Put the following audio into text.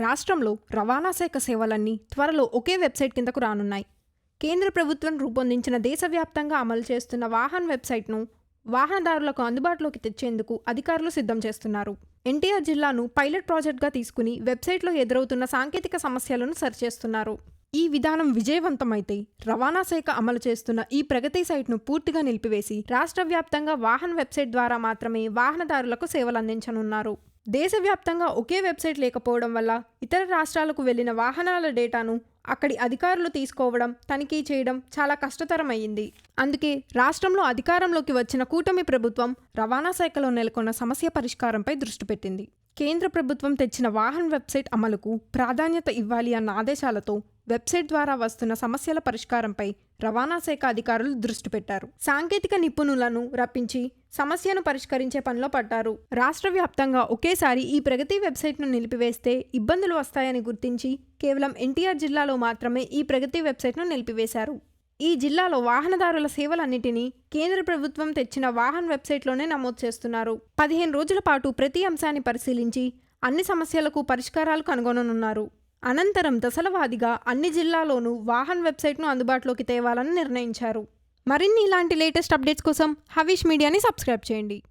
రాష్ట్రంలో రవాణా శాఖ సేవలన్నీ త్వరలో ఒకే వెబ్సైట్ కిందకు రానున్నాయి. కేంద్ర ప్రభుత్వం రూపొందించిన దేశవ్యాప్తంగా అమలు చేస్తున్న వాహన్ వెబ్సైట్ను వాహనదారులకు అందుబాటులోకి తెచ్చేందుకు అధికారులు సిద్ధం చేస్తున్నారు. ఎన్టీఆర్ జిల్లాను పైలట్ ప్రాజెక్ట్గా తీసుకుని వెబ్సైట్లో ఎదురవుతున్న సాంకేతిక సమస్యలను సరిచేస్తున్నారు. ఈ విధానం విజయవంతమైతే రవాణా శాఖ అమలు చేస్తున్న ఈ ప్రగతి సైట్ను పూర్తిగా నిలిపివేసి రాష్ట్ర వ్యాప్తంగా వాహన వెబ్సైట్ ద్వారా మాత్రమే వాహనదారులకు సేవలు అందించనున్నారు. దేశవ్యాప్తంగా ఒకే వెబ్సైట్ లేకపోవడం వల్ల ఇతర రాష్ట్రాలకు వెళ్ళిన వాహనాల డేటాను అక్కడి అధికారులు తీసుకోవడం తనిఖీ చేయడం చాలా కష్టతరమైంది. అందుకే రాష్ట్రంలో అధికారంలోకి వచ్చిన కూటమి ప్రభుత్వం రవాణా శాఖలో నెలకొన్న సమస్య పరిష్కారంపై దృష్టి పెట్టింది. కేంద్ర ప్రభుత్వం తెచ్చిన వాహన్ వెబ్సైట్ అమలుకు ప్రాధాన్యత ఇవ్వాలి అన్న ఆదేశాలతో వెబ్సైట్ ద్వారా వస్తున్న సమస్యల పరిష్కారంపై రవాణా శాఖ అధికారులు దృష్టి పెట్టారు. సాంకేతిక నిపుణులను రప్పించి సమస్యను పరిష్కరించే పనిలో పడ్డారు. రాష్ట్ర వ్యాప్తంగా ఒకేసారి ఈ ప్రగతి వెబ్సైట్ను నిలిపివేస్తే ఇబ్బందులు వస్తాయని గుర్తించి కేవలం ఎన్టీఆర్ జిల్లాలో మాత్రమే ఈ ప్రగతి వెబ్సైట్ను నిలిపివేశారు. ఈ జిల్లాలో వాహనదారుల సేవలన్నిటినీ కేంద్ర ప్రభుత్వం తెచ్చిన వాహన్ వెబ్సైట్లోనే నమోదు చేస్తున్నారు. పదిహేను రోజుల పాటు ప్రతి అంశాన్ని పరిశీలించి అన్ని సమస్యలకు పరిష్కారాలు కనుగొననున్నారు. అనంతరం దశలవాదిగా అన్ని జిల్లాలోనూ వాహన్ వెబ్సైట్ను అందుబాటులోకి తేవాలని నిర్ణయించారు. మరిన్ని ఇలాంటి లేటెస్ట్ అప్డేట్స్ కోసం హవీష్ మీడియాని సబ్స్క్రైబ్ చేయండి.